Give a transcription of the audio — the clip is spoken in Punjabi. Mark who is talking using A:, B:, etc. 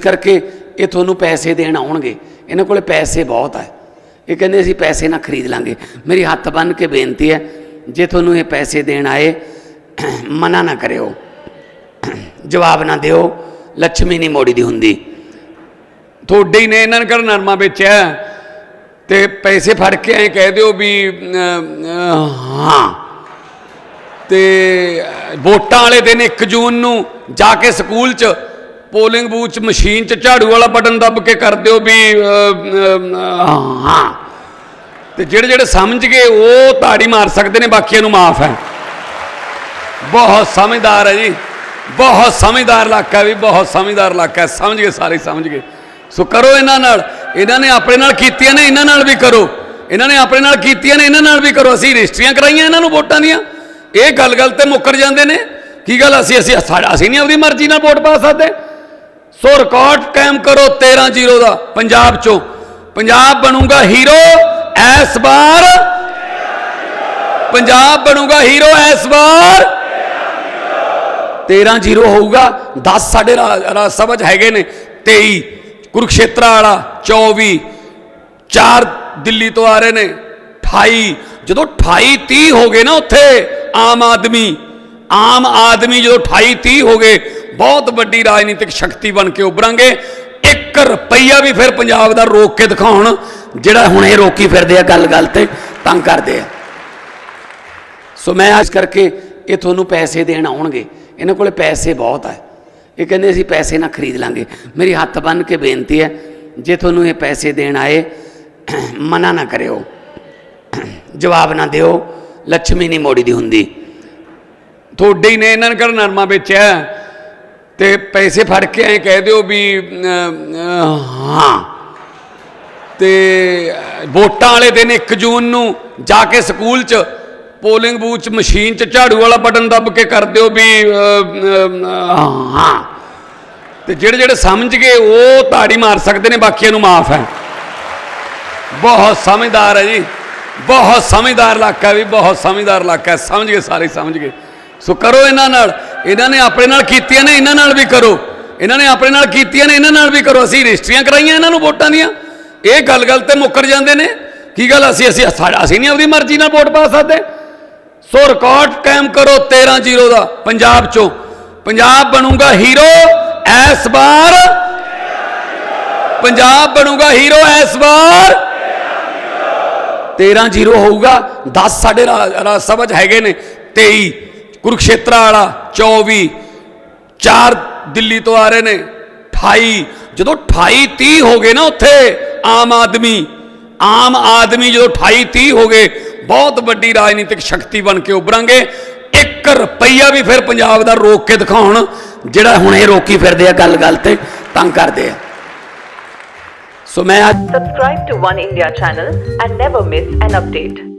A: ਇਸ ਕਰਕੇ ਇਹ ਤੁਹਾਨੂੰ ਪੈਸੇ ਦੇਣ ਆਉਣਗੇ। ਇਹਨਾਂ ਕੋਲੇ ਪੈਸੇ ਬਹੁਤ ਹੈ ਇਹ ਕਹਿੰਦੇ ਅਸੀਂ ਪੈਸੇ ਨਾ ਖਰੀਦ ਲਾਂਗੇ। ਮੇਰੀ ਹੱਥ ਬੰਨ ਕੇ ਬੇਨਤੀ ਹੈ, ਜੇ ਤੁਹਾਨੂੰ ਇਹ ਪੈਸੇ ਦੇਣ ਆਏ, ਮਨਾ ਨਾ ਕਰਿਓ। ਜਵਾਬ ਨਾ ਦਿਓ। ਲੱਛਮੀ ਨਹੀਂ ਮੋੜੀ ਦੀ ਹੁੰਦੀ।
B: ਤੁਹਾਡੇ ਹੀ ਨੇ ਇਹਨਾਂ ਨੇ ਕਰ ਨਰਮਾ ਵੇਚਿਆ? ਤੇ ਪੈਸੇ ਫੜ ਕੇ ਐ ਕਹਿ ਦਿਓ ਵੀ ਹਾਂ। ਤੇ ਵੋਟਾਂ ਵਾਲੇ ਦਿਨ 1 ਜੂਨ ਨੂੰ ਜਾ ਕੇ ਸਕੂਲ 'ਚ ਪੋਲਿੰਗ ਬੂਥ 'ਚ ਮਸ਼ੀਨ 'ਚ ਝਾੜੂ ਵਾਲਾ ਬਟਨ ਦੱਬ ਕੇ ਕਰ ਦਿਓ ਵੀ ਅਮ, ਹਾਂ। ਤੇ ਜਿਹੜੇ ਜਿਹੜੇ ਸਮਝ ਗਏ ਉਹ ਤਾੜੀ ਮਾਰ ਸਕਦੇ ਨੇ ਬਾਕੀਆਂ ਨੂੰ ਮਾਫ ਹੈ। ਬਹੁਤ ਸਮਝਦਾਰ ਹੈ ਜੀ। ਬਹੁਤ ਸਮਝਦਾਰ ਇਲਾਕਾ ਵੀ ਬਹੁਤ ਸਮਝਦਾਰ ਇਲਾਕਾ ਸਮਝ ਗਏ ਸਾਰੇ ਸਮਝ ਗਏ। ਸੋ ਕਰੋ ਇਹਨਾਂ ਨਾਲ। ਇਹਨਾਂ ਨੇ ਆਪਣੇ ਨਾਲ ਕੀਤੀਆਂ ਨੇ ਇਹਨਾਂ ਨਾਲ ਵੀ ਕਰੋ। ਇਹਨਾਂ ਨੇ ਆਪਣੇ ਨਾਲ ਕੀਤੀਆਂ ਨੇ ਇਹਨਾਂ ਨਾਲ ਵੀ ਕਰੋ। ਅਸੀਂ ਰਜਿਸਟਰੀਆਂ ਕਰਾਈਆਂ ਇਹਨਾਂ ਨੂੰ ਵੋਟਾਂ ਦੀਆਂ। ਇਹ ਗੱਲ ਗੱਲ ਤੇ ਮੁੱਕਰ ਜਾਂਦੇ ਨੇ। ਕੀ ਗੱਲ ਅਸੀਂ ਅਸੀਂ ਸਾਡਾ- ਅਸੀਂ ਨਹੀਂ ਆਪਣੀ ਮਰਜ਼ੀ ਨਾਲ ਵੋਟ ਪਾ ਸਕਦੇ। ਸੋ ਰਿਕਾਰਡ ਕਾਇਮ ਕਰੋ 13-0 ਦਾ, ਪੰਜਾਬ ਚੋਂ। ਪੰਜਾਬ ਬਣੂਗਾ ਹੀਰੋ ਇਸ ਵਾਰ। ਪੰਜਾਬ ਬਣੂਗਾ ਹੀਰੋ ਇਸ ਵਾਰ। 13-0 ਹੋਊਗਾ 10 ਸਾਡੇ ਰਾਜ ਸਭਾ 'ਚ ਹੈਗੇ ਨੇ 23 ਕੁਰਕਸ਼ੇਤਰ ਵਾਲਾ 24 ਚਾਰ ਦਿੱਲੀ ਤੋਂ ਆ ਰਹੇ ਨੇ 28 ਜਦੋਂ 28 30 ਹੋ ਗਏ ਨਾ ਉੱਥੇ, ਆਮ ਆਦਮੀ ਆਮ ਆਦਮੀ ਜਦੋਂ 28 30 ਹੋ ਗਏ ਬਹੁਤ ਵੱਡੀ ਰਾਜਨੀਤਿਕ ਸ਼ਕਤੀ ਬਣ ਕੇ ਉਭਰਾਂਗੇ। 1 ਰੁਪਈਆ ਵੀ ਫਿਰ ਪੰਜਾਬ ਦਾ ਰੋਕ ਕੇ ਦਿਖਾਉਣ,
A: ਜਿਹੜਾ ਹੁਣ ਇਹ ਰੋਕੀ ਫਿਰਦੇ ਆ ਗੱਲ ਗੱਲ ਤੇ, ਤੰਗ ਕਰਦੇ ਆ। ਸੋ ਮੈਂ ਅੱਜ ਕਰਕੇ ਇਹ ਤੁਹਾਨੂੰ ਪੈਸੇ ਦੇਣ ਆਉਣਗੇ। ਇਹਨਾਂ ਕੋਲੇ ਪੈਸੇ ਬਹੁਤ ਆ। ਇਹ ਕਹਿੰਦੇ ਅਸੀਂ ਪੈਸੇ ਨਾ ਖਰੀਦ ਲਾਂਗੇ। ਮੇਰੀ ਹੱਥ ਬੰਨ ਕੇ ਬੇਨਤੀ ਹੈ, ਜੇ ਤੁਹਾਨੂੰ ਇਹ ਪੈਸੇ ਦੇਣ ਆਏ, ਮਨਾ ਨਾ ਕਰਿਓ। ਜਵਾਬ ਨਾ ਦਿਓ। ਲੱਛਮੀ ਨਹੀਂ ਮੋੜੀ ਦੀ ਹੁੰਦੀ।
B: ਤੁਹਾਡੇ ਹੀ ਨੇ ਇਹਨਾਂ ਨੇ ਕਰ ਨਰਮਾ ਵੇਚਿਆ? ਤੇ ਪੈਸੇ ਫੜ ਕੇ ਐ ਕਹਿ ਦਿਓ ਵੀ ਹਾਂ। ਤੇ ਵੋਟਾਂ ਵਾਲੇ ਦਿਨ 1 ਜੂਨ ਨੂੰ ਜਾ ਕੇ ਸਕੂਲ 'ਚ ਪੋਲਿੰਗ ਬੂਥ 'ਚ ਮਸ਼ੀਨ 'ਚ ਝਾੜੂ ਵਾਲਾ ਬਟਨ ਦੱਬ ਕੇ ਕਰ ਦਿਓ ਵੀ ਅਮ, ਹਾਂ। ਤੇ ਜਿਹੜੇ ਜਿਹੜੇ ਸਮਝ ਗਏ ਉਹ ਤਾੜੀ ਮਾਰ ਸਕਦੇ ਨੇ ਬਾਕੀਆਂ ਨੂੰ ਮਾਫ ਹੈ। ਬਹੁਤ ਸਮਝਦਾਰ ਹੈ ਜੀ। ਬਹੁਤ ਸਮਝਦਾਰ ਇਲਾਕਾ ਵੀ ਬਹੁਤ ਸਮਝਦਾਰ ਇਲਾਕਾ ਸਮਝ ਗਏ ਸਾਰੇ ਸਮਝ ਗਏ। ਸੋ ਕਰੋ ਇਹਨਾਂ ਨਾਲ। ਇਹਨਾਂ ਨੇ ਆਪਣੇ ਨਾਲ ਕੀਤੀਆਂ ਨੇ, ਇਹਨਾਂ ਨਾਲ ਵੀ ਕਰੋ। ਇਹਨਾਂ ਨੇ ਆਪਣੇ ਨਾਲ ਕੀਤੀਆਂ ਨੇ, ਇਹਨਾਂ ਨਾਲ ਵੀ ਕਰੋ। ਅਸੀਂ ਰਜਿਸਟਰੀਆਂ ਕਰਾਈਆਂ ਇਹਨਾਂ ਨੂੰ ਵੋਟਾਂ ਦੀਆਂ। ਇਹ ਗੱਲ ਗੱਲ ਤੇ ਮੁੱਕਰ ਜਾਂਦੇ ਨੇ। ਕੀ ਗੱਲ? ਅਸੀਂ ਅਸੀਂ, ਸਾਡਾ- ਅਸੀਂ ਨਹੀਂ ਆਪਣੀ ਮਰਜ਼ੀ ਨਾਲ ਵੋਟ ਪਾ ਸਕਦੇ। ਸੋ ਰਿਕਾਰਡ ਕਾਇਮ ਕਰੋ 13-0 ਦਾ, ਪੰਜਾਬ ਚੋਂ। ਪੰਜਾਬ ਬਣੂਗਾ ਹੀਰੋ ਇਸ ਵਾਰ। ਪੰਜਾਬ ਬਣੂਗਾ ਹੀਰੋ ਇਸ ਵਾਰ। 13-0 ਹੋਊਗਾ। 10 ਸਾਡੇ ਰਾਜ ਸਭਾ 'ਚ ਹੈਗੇ ਨੇ। 23 ਕੁਰੂਕਸ਼ੇਤਰਾ ਵਾਲਾ 24 ਚਾਰ ਦਿੱਲੀ ਤੋਂ ਆ ਰਹੇ ਨੇ 28 ਜਦੋਂ 28 30 ਹੋ ਗਏ ਨਾ ਉੱਥੇ ਆਮ ਆਦਮੀ ਆਮ ਆਦਮੀ ਜਦੋਂ 28 30 ਹੋ ਗਏ, ਬਹੁਤ ਵੱਡੀ ਰਾਜਨੀਤਿਕ ਸ਼ਕਤੀ ਬਣ ਕੇ ਉਭਰਾਂਗੇ 1 ਰੁਪਈਆ ਵੀ ਫਿਰ ਪੰਜਾਬ ਦਾ ਰੋਕ ਕੇ ਦਿਖਾਉਣ,
A: ਜਿਹੜਾ ਹੁਣ ਇਹ ਰੋਕੀ ਫਿਰਦੇ ਆ ਗੱਲ ਗੱਲ ਤੇ, ਤੰਗ ਕਰਦੇ ਆ ਸੋ ਮੈਂ ਅੱਜ
C: Subscribe to One India channel and never miss an update.